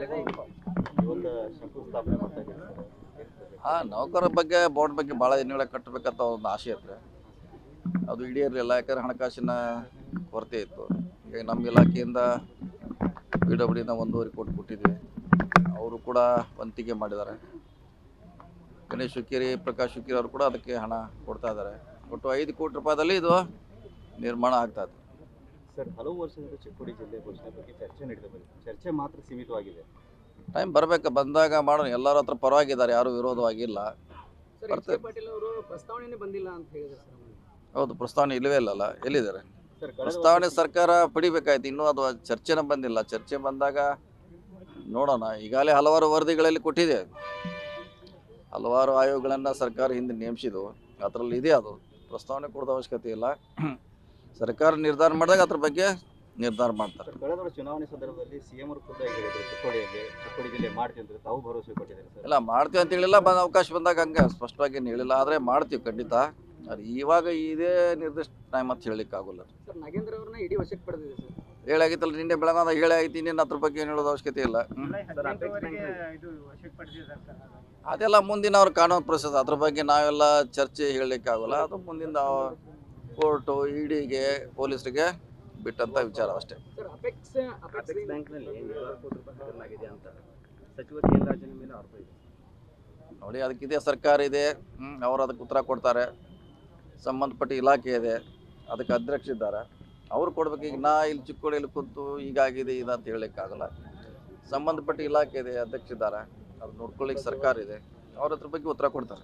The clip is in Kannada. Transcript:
ಇದ್ದೀವಿ ಸರ್ ನೌಕರರ ಬಗ್ಗೆ, ಬೋರ್ಡ್ ಬಗ್ಗೆ ಭಾಳ ದಿನಗಳ ಕಟ್ಟಬೇಕಂತ ಒಂದು ಆಸೆ ಇತ್ತು. ಅದು ಈಡೇರಲಿಲ್ಲ ಯಾಕಂದ್ರೆ ಹಣಕಾಸಿನ ಕೊರತೆ ಇತ್ತು. ಈಗ ನಮ್ಮ ಇಲಾಖೆಯಿಂದ ಪಿ ಡಬ್ಲ್ಯೂಡಿಯಿಂದ ಒಂದೂವರೆ ಕೋಟಿ ಕೊಟ್ಟಿದ್ವಿ. ಅವರು ಕೂಡ ವಂತಿಗೆ ಮಾಡಿದ್ದಾರೆ. ಗಣೇಶ್ ಶುಕೇರಿ, ಪ್ರಕಾಶ್ ಶುಕೇರಿ ಅವರು ಕೂಡ ಅದಕ್ಕೆ ಹಣ ಕೊಡ್ತಾ ಇದ್ದಾರೆ. ಒಟ್ಟು ಐದು ಕೋಟಿ ರೂಪಾಯಿದಲ್ಲಿ ಇದು ನಿರ್ಮಾಣ ಆಗ್ತಾ ಇದೆ ಸರ್ ಹಲವು ವರ್ಷದಿಂದ ಚಿಕ್ಕೋಡಿ ಜಿಲ್ಲೆ ಘೋಷಣೆ ಬಗ್ಗೆ ಚರ್ಚೆ ನಡೆದು ಚರ್ಚೆ ಮಾತ್ರ ಸೀಮಿತವಾಗಿದೆ. ಟೈಮ್ ಬರಬೇಕು? ಬಂದಾಗ ಮಾಡೋಣ. ಎಲ್ಲರ ಹತ್ರ ಪರವಾಗಿದ್ದಾರೆ. ಯಾರು ವಿರೋಧವಾಗಿಲ್ಲ. ಸರ್ ಎಚ್ ಬರ್ತೇವೆ. ಕೆ ಪಾಟೀಲ್ ಅವರು ಪ್ರಸ್ತಾವನೆ ಬಂದಿಲ್ಲ ಅಂತ ಹೇಳಿದ್ರು ಸರ್ ಹೌದು ಪ್ರಸ್ತಾವನೆ ಇಲ್ಲವೇ ಇಲ್ಲಲ್ಲ ಎಲ್ಲಿದ್ದಾರೆ? ಸರ್ ಕಳೆದ ಪ್ರಸ್ತಾವನೆ ಸರ್ಕಾರ ಪಡಿಬೇಕಾಯ್ತು. ಇನ್ನೂ ಅದು ಚರ್ಚೆನ ಬಂದಿಲ್ಲ. ಚರ್ಚೆ ಬಂದಾಗ ನೋಡೋಣ. ಈಗಾಗಲೇ ಹಲವಾರು ವರದಿಗಳಲ್ಲಿ ಕೊಟ್ಟಿದೆ. ಹಲವಾರು ಆಯೋಗಗಳನ್ನು ಸರ್ಕಾರ ಹಿಂದೆ ನೇಮಿಸಿದ್ದು. ಅದರಲ್ಲಿ ಇದೆ ಅದು? ಪ್ರಸ್ತಾವನೆ ಕೊಡೋದು ಅವಶ್ಯಕತೆ ಇಲ್ಲ. ಸರ್ಕಾರ ನಿರ್ಧಾರ ಮಾಡಿದಾಗ ಅದ್ರ ಬಗ್ಗೆ ನಿರ್ಧಾರ ಮಾಡ್ತಾರೆ. ಕಳೆದ ವರ್ಷ ಚುನಾವಣೆ ಸಂದರ್ಭದಲ್ಲಿ ಸಿಎಂ ಅವರು ಖುದ್ದಾಗಿ ಹೇಳಿದ್ರು ಚಿಕ್ಕೋಡಿಯಲ್ಲಿ ಚಿಕ್ಕೋಡಿ ಜಿಲ್ಲೆ ಮಾಡ್ತೀವಿ ಅಂತ ತಾವು ಭರವಸೆ ಕೊಟ್ಟಿದ್ದಾರೆ ಸರ್? ಇಲ್ಲ ಮಾಡ್ತೀವಿ ಅಂತ ಹೇಳಿಲ್ಲ ಬಂದ ಅವಕಾಶ ಬಂದಾಗ ಹಂಗೆ ಸ್ಪಷ್ಟವಾಗಿ ಏನು ಹೇಳಿಲ್ಲ. ಆದರೆ ಮಾಡ್ತೀವಿ ಖಂಡಿತ. ಅದು ಇವಾಗ ಇದೇ ನಿರ್ದಿಷ್ಟ ಟೈಮ್ ಅಂತ ಹೇಳಲಿಕ್ಕೆ ಆಗೋಲ್ಲ. ಸರ್ ನಾಗೇಂದ್ರ ಅವ್ರನ್ನ ಇಡೀ ವಶಕ್ಕೆ ಪಡೆದಿದೆ ಸರ್. ಹೇಳಾಗಿತ್ತಲ್ಲ ನಿನ್ನೆ ಬೆಳಗಾದ ಹೇಳೇ ಐತಿ ಇನ್ನೇನು ಅದ್ರ ಬಗ್ಗೆ ಏನು ಹೇಳೋದು ಅವಶ್ಯಕತೆ ಇಲ್ಲ. ಅದೆಲ್ಲ ಮುಂದಿನ ಅವ್ರ ಕಾನೂನು ಪ್ರೊಸೆಸ್ ಅದ್ರ ಬಗ್ಗೆ ನಾವೆಲ್ಲ ಚರ್ಚೆ ಹೇಳಲಿಕ್ಕೆ ಆಗೋಲ್ಲ. ಅದು ಮುಂದಿನ ಕೋರ್ಟು ಇಡಿಗೆ ಪೊಲೀಸರಿಗೆ ಬಿಟ್ಟಂತ ವಿಚಾರ ಅಷ್ಟೇ. ಸರ್ ಅಪೆಕ್ಸ್ ಅಪೆಕ್ಸ್ ಬ್ಯಾಂಕ್ನಲ್ಲಿ ನೂರಾರು ಕೋಟಿ ರೂಪಾಯಿ ಹಗರಣವಾಗಿದೆ ಅಂತ ಸಚಿವ ಕೆ. ಎನ್ ರಾಜನ ಮೇಲೆ ಆರೋಪ ಇದೆ. ನೋಡಿ ಅದಕ್ಕಿದೆ ಸರ್ಕಾರ ಇದೆ. ಅವರು ಅವ್ರು ಅದಕ್ಕೆ ಉತ್ತರ ಕೊಡ್ತಾರೆ. ಸಂಬಂಧಪಟ್ಟ ಇಲಾಖೆ ಇದೆ. ಅದಕ್ಕೆ ಅಧ್ಯಕ್ಷ ಇದ್ದಾರೆ. ಅವ್ರು ಕೊಡ್ಬೇಕು. ಈಗ ನಾ ಇಲ್ಲಿ ಚಿಕ್ಕೋಡಿಯಲ್ಲಿ ಕೂತು ಹೀಗಾಗಿದೆ ಇದು ಅಂತ ಹೇಳಲಿಕ್ಕಾಗಲ್ಲ. ಸಂಬಂಧಪಟ್ಟ ಇಲಾಖೆ ಇದೆ ಅಧ್ಯಕ್ಷ ಇದ್ದಾರೆ. ಅದು ನೋಡ್ಕೊಳ್ಳಿಕ್ಕೆ ಸರ್ಕಾರ ಇದೆ. ಅವ್ರ ಹತ್ರ ಬಗ್ಗೆ ಉತ್ತರ ಕೊಡ್ತಾರೆ.